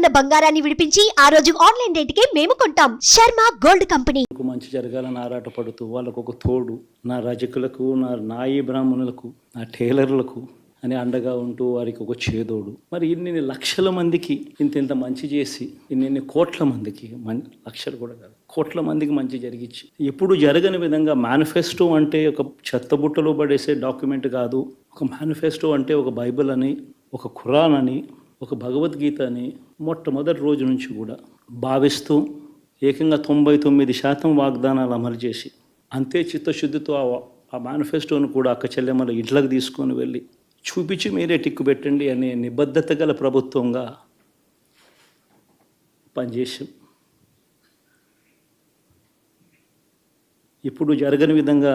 ఉన్న బంగారాన్ని విడిపించి ఆ రోజు ఆన్లైన్ రేటుకే మేము కొంటాం. Sharma gold company. మంచి జరగాలని ఆరాటపడుతూ వాళ్ళకు ఒక తోడు నా రజకులకు నా నాయి బ్రాహ్మణులకు నా టైలర్లకు అని అండగా ఉంటూ వారికి ఒక చేదోడు. మరి ఇన్ని లక్షల మందికి ఇంత ఇంత మంచి చేసి ఇన్ని కోట్ల మందికి మన్ లక్షలు కూడా కాదు కోట్ల మందికి మంచి జరిగించి ఎప్పుడు జరగని విధంగా మేనిఫెస్టో అంటే ఒక చెత్తబుట్టలో పడేసే డాక్యుమెంట్ కాదు ఒక మేనిఫెస్టో అంటే ఒక బైబిల్ అని ఒక ఖురాన్ అని ఒక భగవద్గీత అని మొట్టమొదటి రోజు నుంచి కూడా భావిస్తూ ఏకంగా తొంభై తొమ్మిది శాతం వాగ్దానాలు అమలు చేసి అంతే చిత్తశుద్ధితో ఆ ఆ మేనిఫెస్టోను కూడా అక్క చెల్లెమ్మల ఇంట్లోకి తీసుకొని వెళ్ళి చూపించి మీరే టిక్కు పెట్టండి అనే నిబద్ధత గల ప్రభుత్వంగా పనిచేసాం ఇప్పుడు జరగని విధంగా